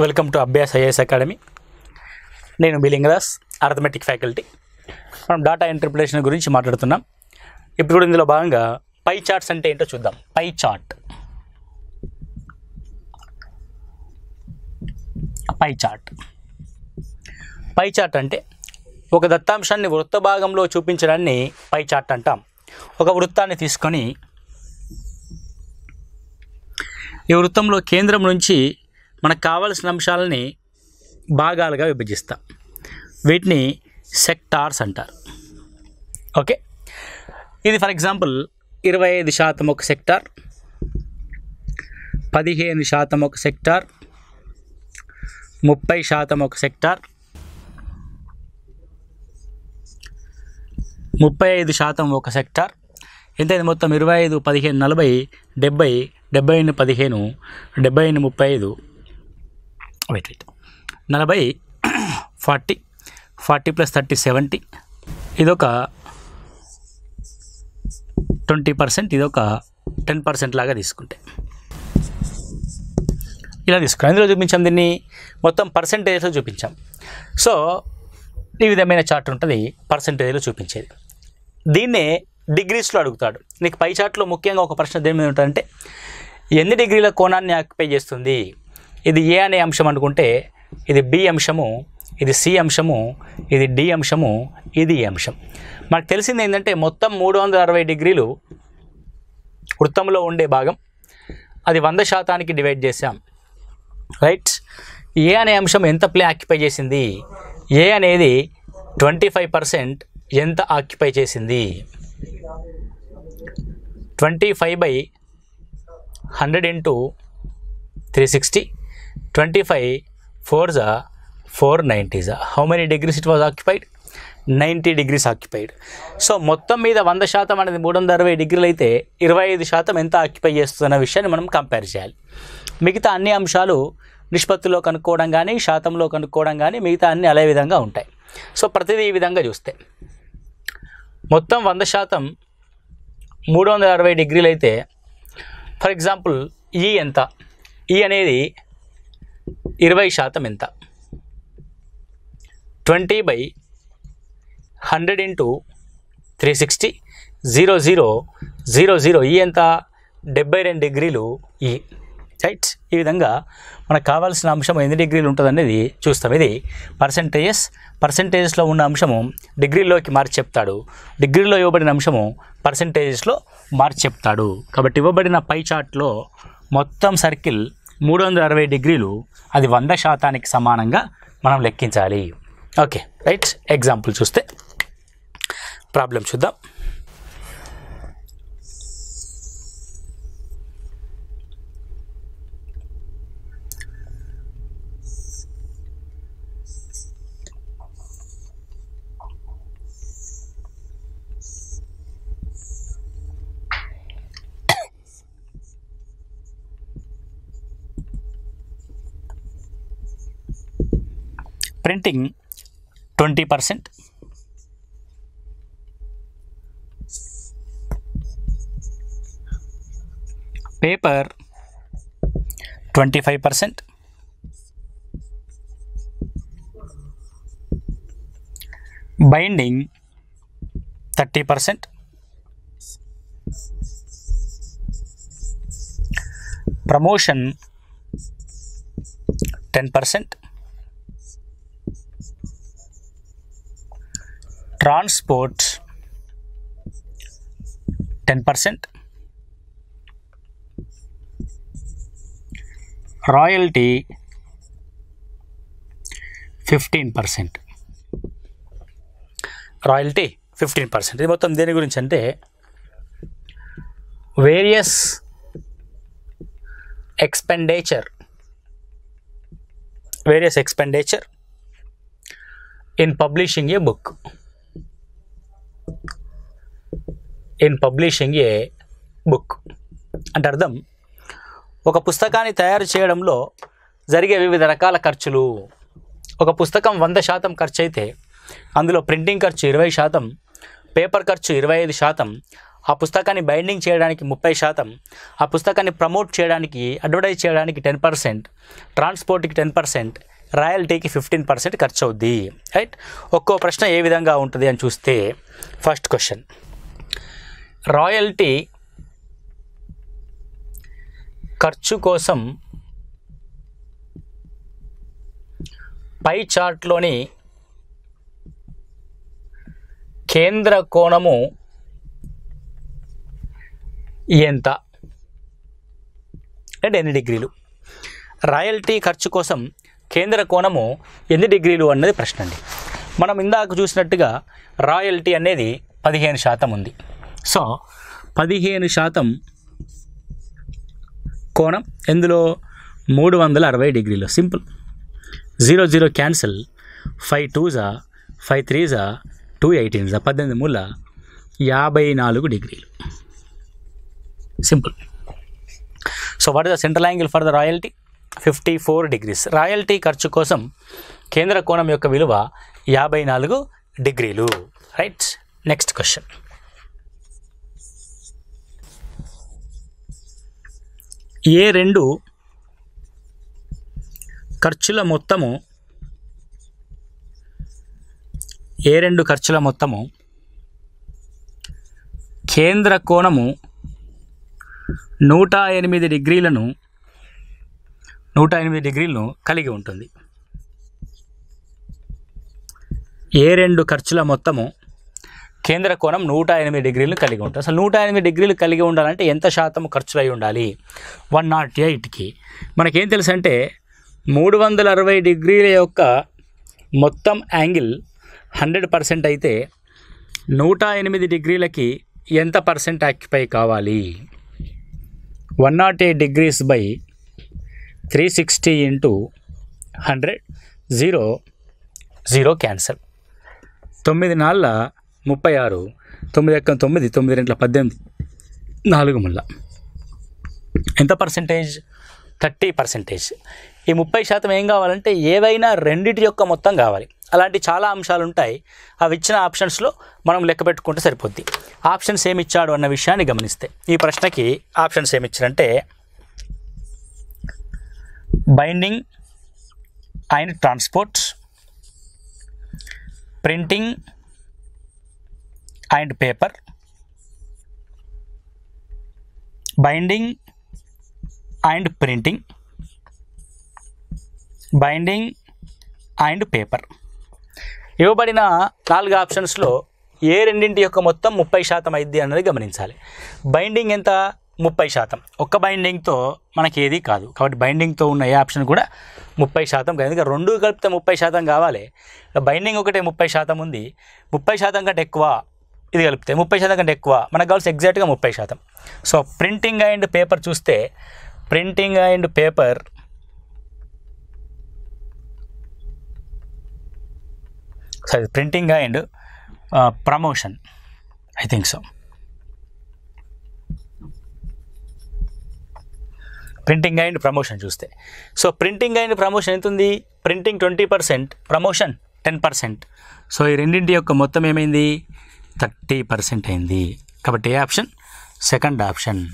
Welcome to Abhyas IAS academy నేను బిలింగదాస్ arithmetic faculty మనం డాటా ఇంటర్ప్రిటేషన్ గురించి మాట్లాడుతున్నాం. ఇప్పుడు కూడా ఇందులో భాగంగా పై చార్ట్స్ అంటే ఏంటో చూద్దాం. Pie chart pie chart pie chart అంటే ఒక దత్తాంశాన్ని వృత్త భాగంలో చూపించడాన్ని పై చార్ట్ అంటాం. ఒక వృత్తాన్ని తీసుకొని ఈ వృత్తంలో కేంద్రం నుంచి మనకు కావలసిన అంశాలని భాగాలుగా విభజిస్తాం. వీటిని సెక్టార్స్ అంటారు. ఓకే? ఇది ఫర్ ఎగ్జాంపుల్ ఇరవై ఐదు శాతం ఒక సెక్టార్ పదిహేను శాతం ఒక సెక్టార్ ముప్పై శాతం ఒక సెక్టార్ ముప్పై ఐదు శాతం ఒక సెక్టార్. ఎంతైంది మొత్తం? ఇరవై ఐదు పదిహేను నలభై డెబ్బై డెబ్బై ఎన్ని పదిహేను డెబ్బై ఎన్ని ముప్పై ఐదు. వెయిట్ వెయిట్ నలభై forty forty plus thirty seventy ఇదొక ట్వంటీ పర్సెంట్ ఇదొక టెన్ పర్సెంట్ లాగా తీసుకుంటే. ఇలా తీసుకున్నాం. ఇందులో చూపించాం దీన్ని మొత్తం పర్సెంటేజ్లో చూపించాం. సో ఈ విధమైన చార్ట్ ఉంటుంది పర్సెంటేజ్లో చూపించేది. దీన్నే డిగ్రీస్లో అడుగుతాడు. నీకు పై చార్ట్లో ముఖ్యంగా ఒక ప్రశ్న దేని మీద ఉంటుందంటే ఎన్ని డిగ్రీల కోణాన్ని ఆక్యుపై చేస్తుంది? ఇది ఏ అనే అంశం అనుకుంటే ఇది బి అంశము ఇది సి అంశము ఇది డి అంశము ఇది ఈ అంశం. మనకు తెలిసింది ఏంటంటే మొత్తం మూడు వందల అరవై డిగ్రీలు వృత్తంలో ఉండే భాగం. అది వంద శాతానికి డివైడ్ చేసాం రైట్? ఏ అనే అంశం ఎంత ప్లే ఆక్యుపై చేసింది? ఏ అనేది ట్వంటీ ఫైవ్ పర్సెంట్ ఎంత ఆక్యుపై చేసింది? Twenty five by hundred into three sixty. Twenty five four జా ఫోర్ నైంటీ జా how many degrees it was occupied ninety degrees occupied so మొత్తం మీద వంద శాతం అనేది మూడు వందల అరవై డిగ్రీలు అయితే ఇరవై ఐదు శాతం ఎంత ఆక్యుపై చేస్తున్న విషయాన్ని మనం కంపేర్ చేయాలి. మిగతా అన్ని అంశాలు నిష్పత్తిలో కనుక్కోవడం కానీ శాతంలో కనుక్కోవడం కానీ మిగతా అన్ని అదే విధంగా ఉంటాయి. సో ప్రతిదీ ఈ విధంగా చూస్తే. మొత్తం వంద శాతం మూడు వందల అరవై డిగ్రీలు అయితే ఫర్ ఎగ్జాంపుల్ ఈ ఎంత? ఈ అనేది ఇరవై శాతం ఎంత? Twenty by hundred into three sixty zero zero zero zero ఈ ఎంత? డెబ్బై రెండు డిగ్రీలు ఈ. రైట్? ఈ విధంగా మనకు కావాల్సిన అంశం ఎన్ని డిగ్రీలు ఉంటుంది అనేది చూస్తాం. ఇది పర్సంటేజెస్ పర్సంటేజెస్లో ఉన్న అంశము డిగ్రీలోకి మార్చి చెప్తాడు. డిగ్రీలో ఇవ్వబడిన అంశము పర్సంటేజెస్లో మార్చి చెప్తాడు. కాబట్టి ఇవ్వబడిన పై చార్ట్లో మొత్తం సర్కిల్ మూడు వందల అరవై డిగ్రీలు అది వంద శాతానికి సమానంగా మనం లెక్కించాలి. Okay right? ఎగ్జాంపుల్ చూస్తే ప్రాబ్లం చూద్దాం. printing 20 percent. Paper 25 percent. Binding 30 percent. Promotion 10 percent. Transport ten percent. Royalty fifteen percent. Royalty fifteen percent. ఇది మొత్తం దేని గురించి అంటే various expenditure. Various expenditure in publishing a book. In publishing a book అంటే అర్థం ఒక పుస్తకాన్ని తయారు చేయడంలో జరిగే వివిధ రకాల ఖర్చులు. ఒక పుస్తకం వంద శాతం ఖర్చు అయితే అందులో ప్రింటింగ్ ఖర్చు ఇరవై శాతం పేపర్ ఖర్చు ఇరవై ఐదు శాతం ఆ పుస్తకాన్ని బైండింగ్ చేయడానికి ముప్పై శాతం ఆ పుస్తకాన్ని ప్రమోట్ చేయడానికి అడ్వర్టైజ్ చేయడానికి టెన్ పర్సెంట్ ట్రాన్స్పోర్ట్కి టెన్ పర్సెంట్ రాయల్టీకి ఫిఫ్టీన్ పర్సెంట్ ఖర్చు అవుద్ది రైట్? ఒక్కో ప్రశ్న ఏ విధంగా ఉంటుంది అని చూస్తే ఫస్ట్ క్వశ్చన్. రాయల్టీ ఖర్చు కోసం పై చార్ట్లోని కేంద్ర కోణము ఎంత? అంటే ఎన్ని డిగ్రీలు? రాయల్టీ ఖర్చు కోసం కేంద్ర కోణము ఎన్ని డిగ్రీలు అన్నది ప్రశ్న అండి. మనం ఇందాక చూసినట్టుగా రాయల్టీ అనేది పదిహేను శాతం ఉంది. సో పదిహేను శాతం కోణం ఎందులో? మూడు వందల అరవై డిగ్రీలు. Simple. Zero zero cancel. Five టూజా five త్రీజా టూ ఎయిటీన్జా పద్దెనిమిది మూల యాభై నాలుగు డిగ్రీలు. Simple. So what is the central angle for the royalty fifty four degrees. Royalty ఖర్చు కోసం కేంద్ర కోణం యొక్క విలువ యాభై నాలుగు డిగ్రీలు. రైట్ నెక్స్ట్ క్వశ్చన్ ఏ రెండు ఖర్చుల మొత్తము ఏ రెండు ఖర్చుల మొత్తము కేంద్ర కోణము నూట ఎనిమిది డిగ్రీలను నూట ఎనిమిది డిగ్రీలను కలిగి ఉంటుంది. ఏ రెండు ఖర్చుల మొత్తము కేంద్ర కోణం నూట ఎనిమిది డిగ్రీలు కలిగి ఉంటుంది. అసలు నూట ఎనిమిది డిగ్రీలు కలిగి ఉండాలంటే ఎంత శాతం ఖర్చులు అయి ఉండాలి? వన్ నాట్ ఎయిట్కి మనకేం తెలుసు అంటే మూడు వందల అరవై డిగ్రీల యొక్క మొత్తం యాంగిల్ హండ్రెడ్ పర్సెంట్ అయితే నూట ఎనిమిది డిగ్రీలకి ఎంత పర్సెంట్ ఆక్యుపై కావాలి? One nought eight degrees by three sixty into hundred zero zero cancel. తొమ్మిది నాళ్ళ ముప్పై ఆరు తొమ్మిది ఎక్క తొమ్మిది తొమ్మిది రెంట్ల పద్దెనిమిది నాలుగు ముళ్ళ. ఎంత పర్సెంటేజ్? Thirty percentage. ఈ ముప్పై శాతం ఏం కావాలంటే ఏవైనా రెండిటి యొక్క మొత్తం కావాలి. అలాంటి చాలా అంశాలు ఉంటాయి అవి ఇచ్చిన ఆప్షన్స్లో మనం లెక్క పెట్టుకుంటే సరిపోద్ది. ఆప్షన్స్ ఏమి ఇచ్చాడు అన్న విషయాన్ని గమనిస్తే. ఈ ప్రశ్నకి ఆప్షన్స్ ఏమి ఇచ్చారంటే binding and transport printing and paper binding and printing binding and paper ఇవ్వబడిన నాలుగు ఆప్షన్స్లో ఏ రెండింటి యొక్క మొత్తం ముప్పై శాతం అయింది అన్నది గమనించాలి. బైండింగ్ ఎంత? ముప్పై శాతం. ఒక్క బైండింగ్తో మనకి ఏది కాదు. కాబట్టి బైండింగ్తో ఉన్న ఏ ఆప్షన్ కూడా ముప్పై శాతం కాదు. ఎందుకంటే రెండు కలిపితే ముప్పై శాతం కావాలి. బైండింగ్ ఒకటే ముప్పై శాతం ఉంది. ముప్పై శాతం కంటే ఎక్కువ ఇది కలిపితే ముప్పై శాతం కంటే ఎక్కువ మనకు కావాల్సి ఎగ్జాక్ట్గా ముప్పై శాతం. సో ప్రింటింగ్ అండ్ పేపర్ చూస్తే printing and paper sorry printing and promotion. I think so. Printing and promotion చూస్తే. సో ప్రింటింగ్ అండ్ ప్రమోషన్ ఎంత ఉంది printing twenty percent promotion ten percent. So ఈ రెండింటి యొక్క మొత్తం ఏమైంది? థర్టీ పర్సెంట్ అయింది. కాబట్టి ఏ ఆప్షన్? Second option.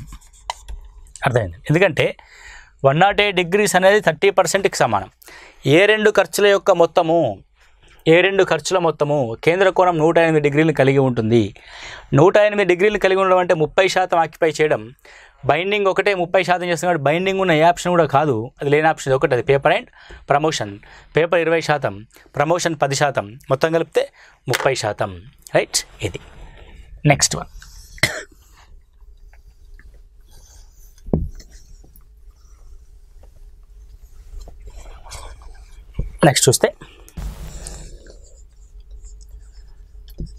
అర్థమైంది? ఎందుకంటే వన్ నాట్ ఎయిట్ డిగ్రీస్ అనేది థర్టీ పర్సెంట్కి సమానం. ఏ రెండు ఖర్చుల యొక్క మొత్తము ఏ రెండు ఖర్చుల మొత్తము కేంద్ర కోణం నూట ఎనిమిది డిగ్రీలు కలిగి ఉంటుంది. నూట ఎనిమిది డిగ్రీలు కలిగి ఉండడం అంటే ముప్పై శాతం ఆక్యుపై చేయడం. బైండింగ్ ఒకటే ముప్పై శాతం చేస్తున్నాడు బైండింగ్ ఉన్న ఏ ఆప్షన్ కూడా కాదు. అది లేని ఆప్షన్ ఒకటి అది పేపర్ అండ్ ప్రమోషన్. పేపర్ ఇరవై శాతం ప్రమోషన్ పది శాతం. మొత్తం కలిపితే ముప్పై శాతం. రైట్? ఇది. Next one. నెక్స్ట్ చూస్తే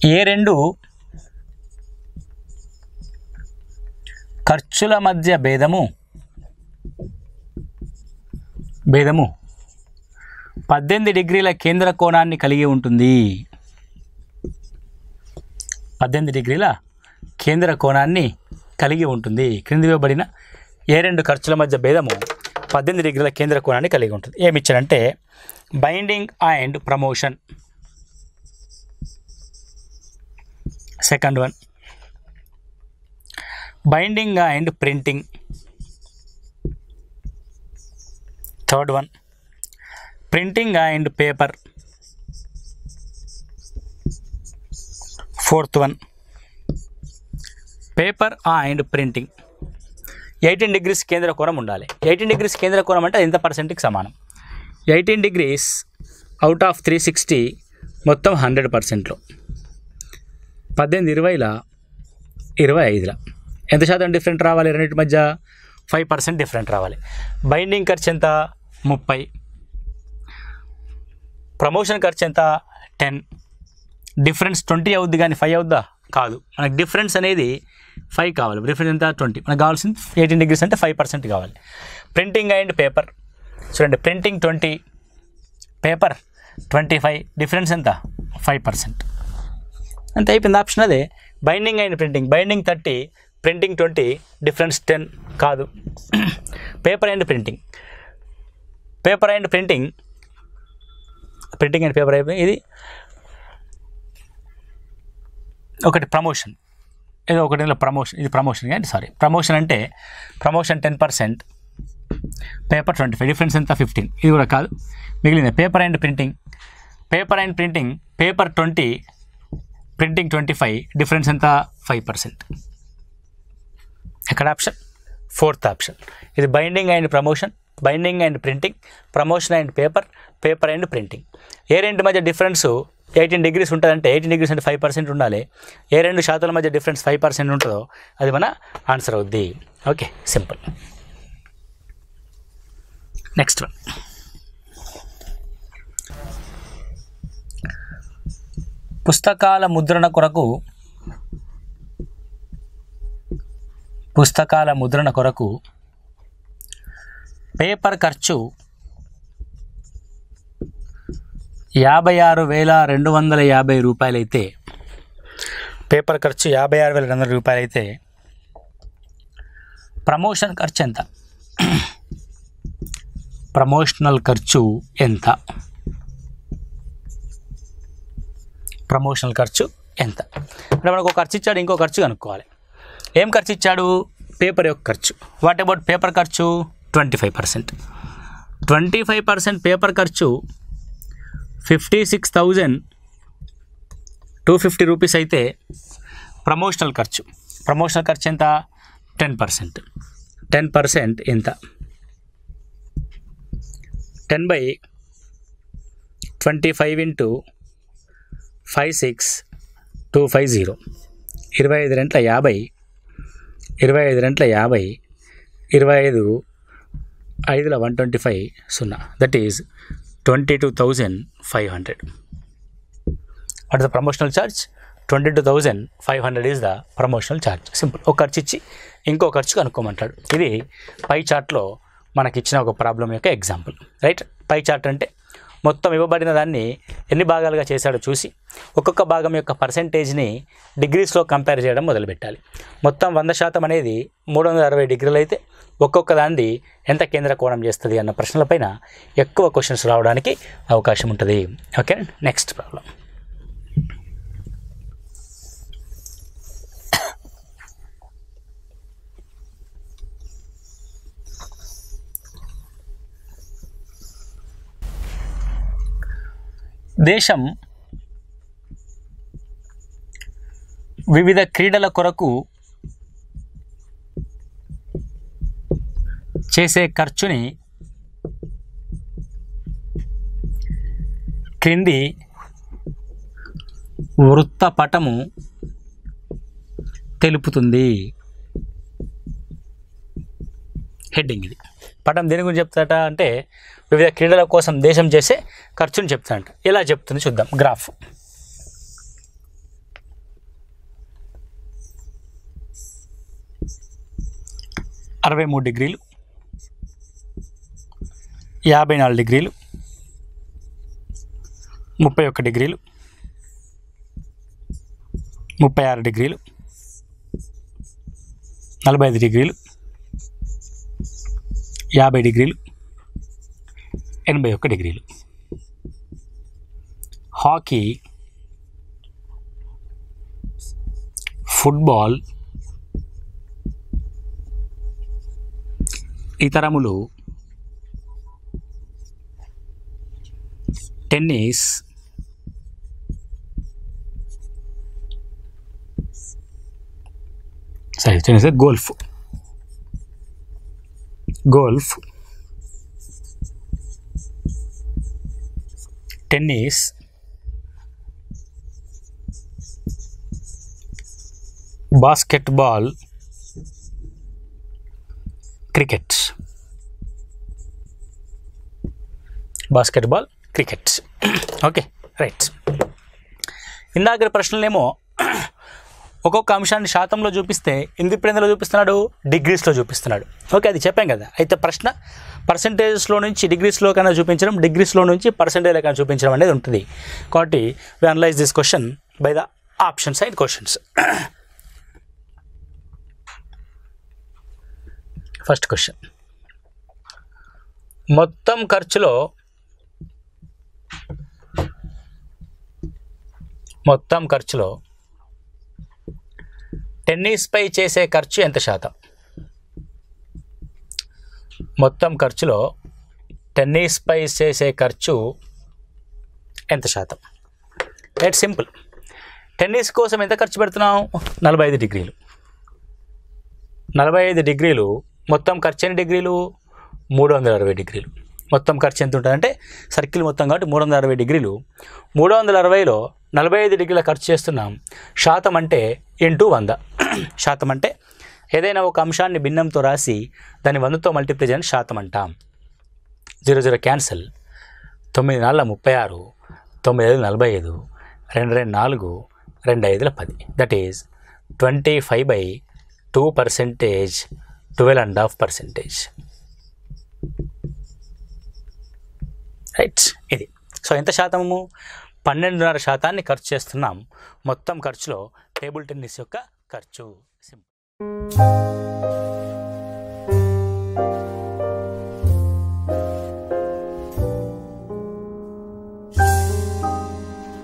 ఏ రెండు? ఖర్చుల మధ్య భేదము. భేదము. పద్దెనిమిది డిగ్రీల కేంద్ర కోణాన్ని కలిగి ఉంటుంది. పద్దెనిమిది డిగ్రీల కేంద్ర కోణాన్ని కలిగి ఉంటుంది. క్రింది ఇవ్వబడిన ఏ రెండు ఖర్చుల మధ్య భేదము పద్దెనిమిది డిగ్రీల కేంద్ర కోణాన్ని కలిగి ఉంటుంది. ఏమిచ్చారంటే binding and promotion second one binding and printing third one printing and paper fourth one paper and printing eighteen degrees కేంద్ర కోణం ఉండాలి ఎయిటీన్ డిగ్రీస్ కేంద్ర కోణం అంటే ఎంత పర్సెంట్కి సమానం eighteen degrees out of three sixty మొత్తం హండ్రెడ్ పర్సెంట్లో పద్దెనిమిది ఇరవైల ఇరవై ఐదుల. ఎంత శాతం డిఫరెంట్ రావాలి? రెండింటి మధ్య ఫైవ్ పర్సెంట్ డిఫరెంట్ రావాలి. బైండింగ్ ఖర్చు ఎంత? ముప్పై. ప్రమోషన్ ఖర్చు ఎంత? టెన్ డిఫరెన్స్ ట్వంటీ అవుద్ది కానీ ఫైవ్ అవుద్దా? కాదు. మనకు డిఫరెన్స్ అనేది ఫైవ్ కావాలి. డిఫరెన్స్ ఎంత? ట్వంటీ మనకు కావాల్సింది ఎయిటీన్ డిగ్రీస్ అంటే ఫైవ్ పర్సెంట్ కావాలి. ప్రింటింగ్ అండ్ పేపర్ చూడండి printing twenty paper twenty five difference ఎంత? ఫైవ్ పర్సెంట్ అంతే అయిపోయింది. ఆప్షన్ అదే. Binding and printing binding thirty printing twenty difference ten కాదు. Paper and printing paper and printing printing and paper అయిపోయి ఇది ఒకటి ప్రమోషన్ ఏదో ఒకటి ప్రమోషన్ ఇది ప్రమోషన్ కానీ సారీ ప్రమోషన్ అంటే promotion ten percent paper twenty five difference ఎంత? ఫిఫ్టీన్ ఇది కూడా కాదు. మిగిలింది. Paper and printing paper and printing paper twenty printing twenty five difference ఎంత? ఫైవ్ పర్సెంట్ ఎక్కడ ఆప్షన్? Fourth option. ఇది binding and promotion binding and printing promotion and paper paper and printing ఏ రెండు మధ్య డిఫరెన్స్ ఎయిటీన్ డిగ్రీస్ ఉంటుందంటే eighteen degrees అంటే five percent ఉండాలి. ఏ రెండు శాతాల మధ్య డిఫరెన్స్ ఫైవ్ పర్సెంట్ ఉంటుందో అది మన ఆన్సర్ అవుద్ది. ఓకే సింపుల్ నెక్స్ట్ వన్ పుస్తకాల ముద్రణ కొరకు పుస్తకాల ముద్రణ కొరకు పేపర్ ఖర్చు యాభై ఆరు వేల రెండు వందల యాభై రూపాయలైతే పేపర్ ఖర్చు యాభై ఆరు వేల రెండు వందల రూపాయలైతే ప్రమోషన్ ఖర్చు ఎంత? ప్రమోషనల్ ఖర్చు ఎంత? ప్రమోషనల్ ఖర్చు ఎంత? అంటే మనకు ఒక ఖర్చు ఇచ్చాడు ఇంకో ఖర్చు కనుక్కోవాలి. ఏం ఖర్చు ఇచ్చాడు? పేపర్ యొక్క ఖర్చు. వాట్ అబౌట్ పేపర్ ఖర్చు? Twenty five percent twenty five percent paper ఖర్చు fifty six thousand two fifty rupees అయితే ప్రమోషనల్ ఖర్చు. ప్రమోషనల్ ఖర్చు ఎంత? టెన్ పర్సెంట్ టెన్ పర్సెంట్ ఎంత? Ten by twenty five into five six two five zero. ఇరవై ఐదు రెంట్ల యాభై ఇరవై ఐదు రెంట్ల యాభై ఇరవై ఐదు ఐదుల వన్ ట్వంటీ ఫైవ్ సున్నా. That is twenty two thousand five hundred what the promotional charge twenty two thousand five hundred is the promotional charge simple ఒక ఖర్చు ఇచ్చి ఇంకో ఖర్చు కనుక్కోమంటాడు. ఇది పై చార్ట్లో మనకి ఇచ్చిన ఒక ప్రాబ్లం యొక్క ఎగ్జాంపుల్ రైట్ పై చార్ట్ అంటే మొత్తం ఇవ్వబడిన దాన్ని ఎన్ని భాగాలుగా చేశాడో చూసి ఒక్కొక్క భాగం యొక్క పర్సెంటేజ్ని డిగ్రీస్లో కంపేర్ చేయడం మొదలుపెట్టాలి. మొత్తం వంద శాతం అనేది మూడు వందల అరవై డిగ్రీలు అయితే ఒక్కొక్క దాన్ని ఎంత కేంద్ర కోణం చేస్తుంది అన్న ప్రశ్నలపైన ఎక్కువ క్వశ్చన్స్ రావడానికి అవకాశం ఉంటుంది. ఓకే నెక్స్ట్ ప్రాబ్లం దేశం వివిధ క్రీడల కొరకు చేసే ఖర్చుని క్రింది వృత్తపటము తెలుపుతుంది. హెడ్డింగ్ ఇది. పటం దేని గురించి చెప్తాట అంటే వివిధ క్రీడల కోసం దేశం చేసే ఖర్చుని చెప్తాడంట ఎలా చెప్తుంది చూద్దాం. గ్రాఫ్. అరవై మూడు డిగ్రీలు. యాభై నాలుగు డిగ్రీలు. ముప్పై ఒక్క డిగ్రీలు. ముప్పై ఆరు డిగ్రీలు. నలభై ఐదు డిగ్రీలు. యాభై డిగ్రీలు ఎనభై ఒక్క డిగ్రీలు. Hockey football ఇతరములు tennis sorry tennis golf. Golf tennis basketball cricket. Basketball cricket. Okay right. ఇందాక ప్రశ్నలేమో ఒక్కొక్క అంశాన్ని శాతంలో చూపిస్తే ఎందుకు ఇప్పుడు చూపిస్తున్నాడు డిగ్రీస్లో చూపిస్తున్నాడు. ఓకే అది చెప్పాం కదా. అయితే ప్రశ్న పర్సంటేజెస్లో నుంచి డిగ్రీస్లో కన్నా చూపించడం డిగ్రీస్లో నుంచి పర్సంటేజ్లో కన్నా చూపించడం అనేది ఉంటుంది. కాబట్టి we analyse this question by the options and questions first question మొత్తం ఖర్చులో మొత్తం ఖర్చులో టెన్నిస్పై చేసే ఖర్చు ఎంత శాతం? మొత్తం ఖర్చులో టెన్నిస్పై చేసే ఖర్చు ఎంత శాతం? రైట్ సింపుల్ టెన్నిస్ కోసం ఎంత ఖర్చు పెడుతున్నాం నలభై ఐదు డిగ్రీలు. నలభై ఐదు డిగ్రీలు మొత్తం ఖర్చు ఎన్ని డిగ్రీలు? మూడు వందల అరవై డిగ్రీలు. మొత్తం ఖర్చు ఎంత ఉంటుందంటే సర్కిల్ మొత్తం కాబట్టి మూడు వందల అరవై డిగ్రీలు. మూడు వందల అరవైలో నలభై ఐదు డిగ్రీల ఖర్చు చేస్తున్నాం. శాతం అంటే ఇంటూ వంద. శాతం అంటే ఏదైనా ఒక అంశాన్ని భిన్నంతో రాసి దాన్ని వందతో మల్టిప్లై చేయని శాతం అంటాం జీరో జీరో క్యాన్సల్. తొమ్మిది నాలుగు ముప్పై ఆరు తొమ్మిది ఐదు నలభై ఐదు రెండు రెండు నాలుగు రెండు ఐదుల పది. That is twenty five by two percentage twelve and half percentage right ఇది. సో ఎంత శాతము? పన్నెండున్నర శాతాన్ని ఖర్చు చేస్తున్నాం. మొత్తం ఖర్చులో టేబుల్ టెన్నిస్ యొక్క ఖర్చు. Thank you.